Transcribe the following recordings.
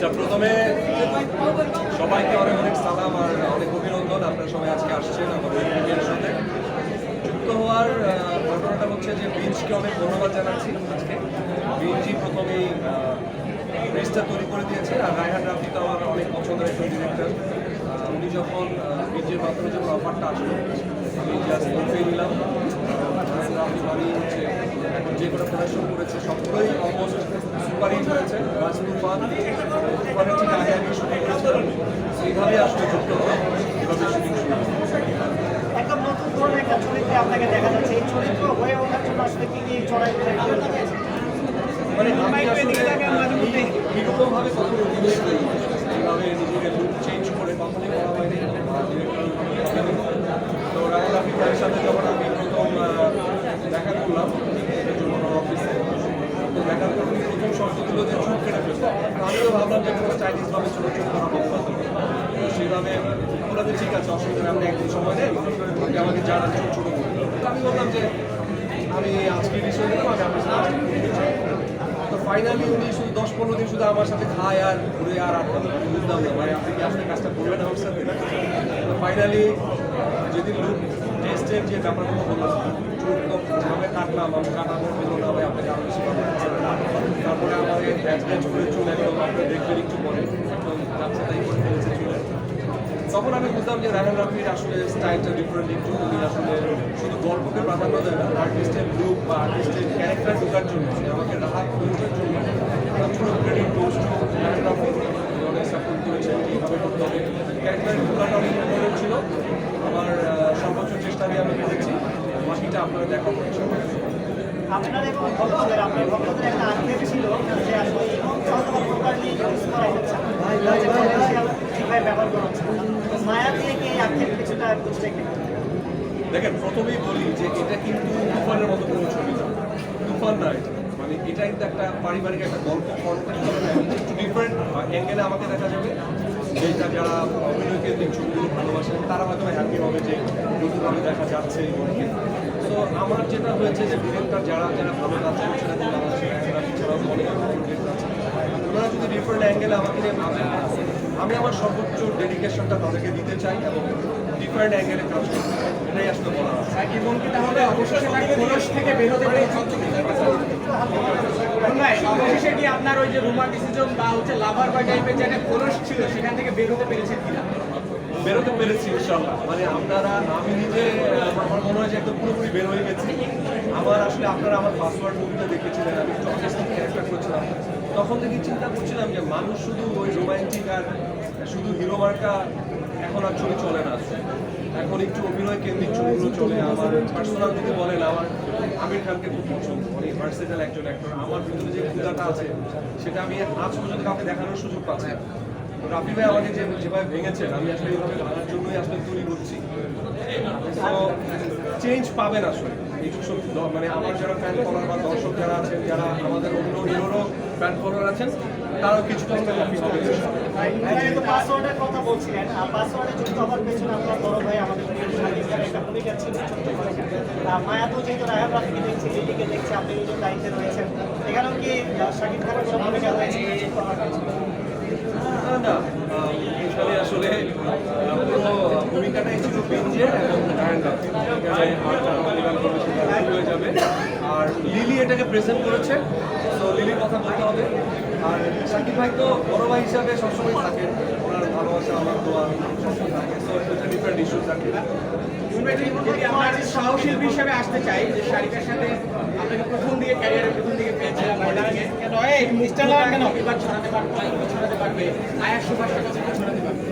আচ্ছা প্রথমে, সবাইকে অনেক অনেক সালাম আর অনেক অভিনন্দন। আপনারা সবাই আজকে আসছেন আমাদের সাথে। যুক্ত হওয়ার ঘটনাটা হচ্ছে যে বিঞ্জকে অনেক ধন্যবাদ জানাচ্ছি আজকে। বিঞ্জি প্রথমেই ব্রিজটা তৈরি করে দিয়েছে আর রায়হান রাফি তো আমার অনেক পছন্দের একজন ডিরেক্টর উনি যখন বিঞ্জির মাধ্যমে যখন অফারটা আসলো, আমি জাস্ট নিলাম রায়হান রাফি মানে হচ্ছে এখন যে কোনো প্রদর্শন করেছে সবগুলোই অলমোস্ট সুপার হিট হয়েছে রাজপুর ফান তুফানের ঠিক আগে আগে শুটিং করেছিলাম সেইভাবে আসলে যুক্ত হলো এভাবে শুটিং শুরু হলো। একদম নতুন ধরনের একটা চরিত্রে আপনাকে দেখা যাচ্ছে এই চরিত্র হয়ে ওঠার জন্য আসলে কি কি চড়াই মানে আমি আসলে এরকম ভাবে কখনো অভিনয় করি এইভাবে নিজেকে লুক চেঞ্জ করে কখনোই করা হয়নি। তো রায় রাফি ভাইয়ের সাথে যখন আমি প্রথম দেখা করলাম অফিসে তো দেখার পর উনি প্রথম ভাবলাম যে কোনো চাইনিজ ভাবে ছোটো করা তো সেইভাবে বললাম ঠিক আছে, অসুবিধা আপনি একদিন সময় আপনি আমাকে জানান ছোটো ছোটো আমি বললাম যে আমি আজকে বিষয় দিলাম আমি আপনার। তো ফাইনালি উনি শুধু দশ পনেরো দিন শুধু আমার সাথে খায় আর ঘুরে আর আড্ডা বুঝলাম না ভাই, আপনি কি আসলে কাজটা করবেন আমার সাথে? তো ফাইনালি যেদিন লুক টেস্টের যে ব্যাপারগুলো বললাম যেভাবে কাটলাম, আমি কাটানো হলো না আপনাকে আরও তারপরে আমাদের ব্যাচ ব্যাচ করে চুল একদম আপনি দেখবেন একটু পরে। যাচ্ছে তাই তখন আমি বুঝলাম যে রায়হান রাফির আসলে স্টাইলটা ডিফারেন্ট একটু উনি আসলে শুধু গল্পকে প্রাধান্য দেয় না আর্টিস্টের লুক বা আর্টিস্টের ক্যারেক্টার ঢোকার জন্য আমাকে রাহাত তৈরির জন্য একটা পুরো credit goes to Raihan Rafi. অনেক সাপোর্ট করেছেন যে এইভাবে করতে হবে ক্যারেক্টারের ঢোকাটা অনেক ইম্পর্টেন্ট ছিল। আমার সর্বোচ্চ চেষ্টা দিয়ে আমি করেছি। বাকিটা আপনারা দেখা আপনার এবং ভক্তদের আপনার ভক্তদের একটা আক্ষেপ ছিল যে আসলে হয়তো প্রপারলি ইউজ করা হচ্ছে দেখেন, প্রথমেই বলি যে এটা কিন্তু তুফানের মতো কোনো ছবি না। তুফান না মানে এটা কিন্তু একটা পারিবারিক একটা গল্প। একটু ডিফারেন্ট অ্যাঙ্গেলে আমাকে দেখা যাবে। যেটা যারা অভিনয় কেন্দ্রিক ছবিগুলো ভালোবাসেন, তারা হয়তো হ্যাপি হবে যে নতুনভাবে দেখা যাচ্ছে গল্পে তো আমার যেটা হয়েছে যে ডিরেক্টর যারা যারা ভালো কাজ বাংলাদেশে এছাড়াও অনেক আছে ওনারা যদি ডিফারেন্ট অ্যাঙ্গেলে আমাকে নিয়ে ভাবেন আমি আমার সর্বোচ্চ ডেডিকেশনটা তাদেরকে দিতে চাই এবং ডিফারেন্ট অ্যাঙ্গেলে কাজ করতে চাই এটাই আসলে বলা এবং কি তাহলে অবশেষে তাকে খোলস থেকে বের হতে পেরেছেন অবশেষে কি আপনার ওই যে রোমান্টিসিজম বা হচ্ছে লাভার বা টাইপের যে একটা খোলস ছিল সেখান থেকে বের হতে পেরেছেন কিনা? বেরোতে পেরেছি ইনশাল্লাহ মানে আপনারা আমি নিজে আমার মনে হয় যে একদম পুরোপুরি বের হয়ে গেছি। আমার আসলে আপনারা আমার পাসওয়ার্ড মুভিটা দেখেছিলেন আমি একটু ক্যারেক্টার করছিলাম। তখন থেকে চিন্তা করছিলাম যে মানুষ শুধু ওই রোমান্টিক আর শুধু হিরো মার্কা এখন ছবি চলে না। এখন একটু অভিনয় কেন্দ্রিক ছবিগুলো চলে। আমার পার্সোনাল যদি বলেন, আমার আমির খানকে খুব পছন্দ। অনেক ভার্সেটাল একজন অ্যাক্টর আমার ভিতরে যে ক্ষুদাটা আছে, সেটা আমি আজ পর্যন্ত কাউকে দেখানোর সুযোগ পাচ্ছি রাফি ভাই আমাকে যে যেভাবে ভেঙেছেন, আমি আসলে এইভাবে ভাঙার জন্যই আসলে তৈরি করছি। তো চেঞ্জ পাবেন আসলে। এইটুকু মানে আমার যারা ফ্যান ফলোয়ার বা দর্শক যারা আছেন, যারা আমাদের ফ্যান ফলোয়ার আছেন তারাও কিছুটা হলে রাফি হবে পাসওয়ার্ডের কথা বলছিলেন আর পাসওয়ার্ডে যুক্ত হওয়ার পেছনে আপনার বড় ভাই আমাদের একটা ভূমিকা ছিল মায়া তো যেহেতু রায়হান রাফিকে দেখছি লিলিকে দেখছি আপনি নিজের দায়িত্বে রয়েছেন এখানেও কি শাকিব খানের কোনো ভূমিকা রয়েছে? না এখানে আসলে পুরো ভূমিকাটাই ছিল এবং রায়ান রাফি। এখানে আর যারা অভিনয় করবে সেটা শুরু হয়ে যাবে আর লিলি এটাকে প্রেজেন্ট করেছে। তো লিলির কথা বলতে হবে। আর সাকিব ভাই তো বড় ভাই হিসাবে সবসময় থাকেন ওনার ভালোবাসা আমার দোয়া সবসময় থাকে। তো এটা ডিফারেন্ট ইস্যু থাকে সহশিল্পী হিসেবে আসতে চাই যে শারিকার সাথে আপনাকে প্রথম দিকে ক্যারিয়ারের প্রথম দিকে পেয়েছিলাম। মডেলিংয়ে কেন এই মিস্টার লাল কেন? এবার ছড়াতে পারবে ছড়াতে পারবে। আয়াস সুভাষ ছড়াতে পারবে।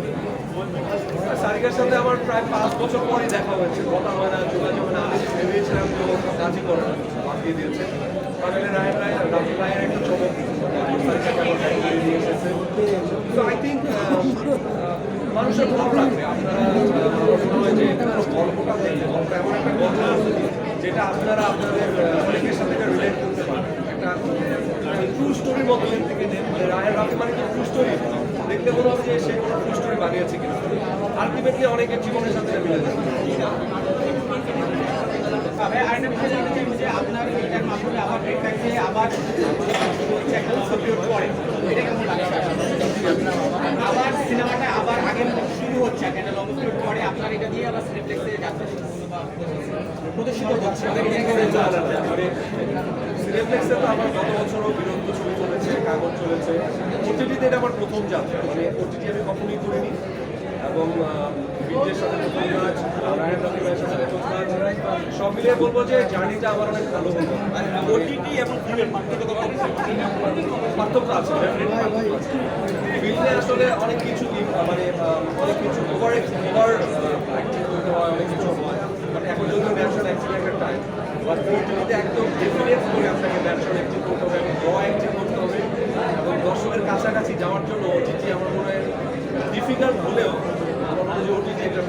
সারিকার সাথে আমার প্রায় পাঁচ বছর পরই দেখা হয়েছে। কথা হয় না যোগাযোগ না। আমি ভেবেছিলাম তো কাজই করে বাকিয়ে দিয়েছে। ফাইনালি রায়ের রায় রাফি রায়ের একটা দিয়ে তো আই থিঙ্ক মানুষের ভালো লাগবে আপনারা যে গল্পটা দেখলে গল্প এমন একটা গল্প যেটা আপনারা আপনাদের অনেকের সাথে রিলেট করতে পারবেন একটা ট্রু স্টোরির মতো থেকে মানে রায়ের রাফি মানে কি ট্রু স্টোরি দেখতে মনে যে সে কোনো ট্রু স্টোরি বানিয়েছে কিনা। আলটিমেটলি অনেকের জীবনের সাথে মিলে যাবে আবার সিনেমাটা আবার আগের শুরু হচ্ছে, একটা লং স্টোরি আপনার এটা দিয়ে আবার সিনেপ্লেক্সে যাত্রা প্রদর্শিত হচ্ছে। মানে সিনেপ্লেক্সে তো আমার গত বছরও বিরক্ত ছবি চলেছে, কাগজ চলেছে। ওটিটিতে এটা আমার প্রথম যাত্রা। মানে ওটিটি আমি কখনোই করিনি। এবং বীরদের সাথে প্রথম কাজ রায়ন সাথে প্রথম কাজ। সব মিলিয়ে বলব যে জার্নিটা আমার অনেক ভালো হলো ওটিটি এবং ফিল্মের পার্থক্য পার্থক্য আছে। ফিল্মে আসলে অনেক কিছু মানে অনেক কিছু ওভার ওভার হয়, অনেক কিছু হয়। মানে এখন যদি ন্যাশনাল অ্যাক্টিং একটা টাইম বাট ওটিটিতে একদম ডিফারেন্স করে আপনাকে ন্যাশনাল অ্যাক্টিং করতে হবে এবং র অ্যাক্টিং করতে হবে। এবং দর্শকের কাছাকাছি যাওয়ার জন্য ওটিটি আমার মনে হয় ডিফিকাল্ট হলেও আমার মনে হয় যে ওটিটি একটা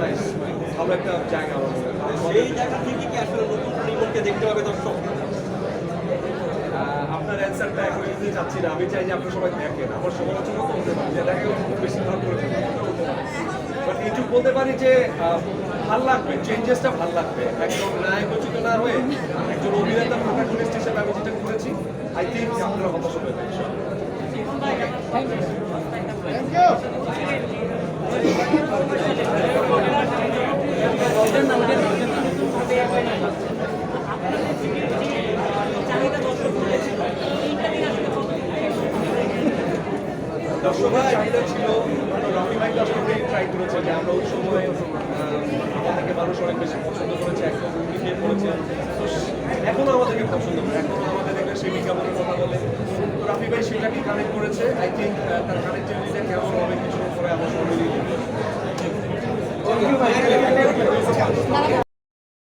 ভালো একটা জায়গা আমার মনে সেই জায়গা থেকে কি আসলে নতুন পরিবর্তনকে দেখতে হবে দর্শক? আপনার অ্যান্সারটা এখন দিতে চাচ্ছি না আমি চাই যে আপনারা সবাই দেখেন। আমার সমালোচনা তো হতে পারে যে দেখে খুব বেশি ভালো করে বাট এইটুকু বলতে পারি যে ভালো লাগবে চেঞ্জেসটা ভালো লাগবে। একদম নায়কোচিত না হয়ে একজন অভিনেতা প্রোটাগনিস্ট হিসেবে আমি যেটা করেছি আই থিঙ্ক আপনারা হতাশ হবে দর্শকের চাহিদা ছিল রকি ভাই আসলে ট্রাই করেছে যে আমরা ওই সময় আমাদেরকে মানুষ অনেক বেশি পছন্দ করেছে একদম উন্নতি করেছে। তো এখনও আমাদেরকে পছন্দ করে, এখনও আমাদের দেখলে সেই বিজ্ঞাপনের কথা বলে। তো রাফি ভাই সেটাকে কানেক্ট করেছে আই থিঙ্ক তার কানেক্টিভিটিটা কেমন হবে কিছু পরে আমরা সবাই।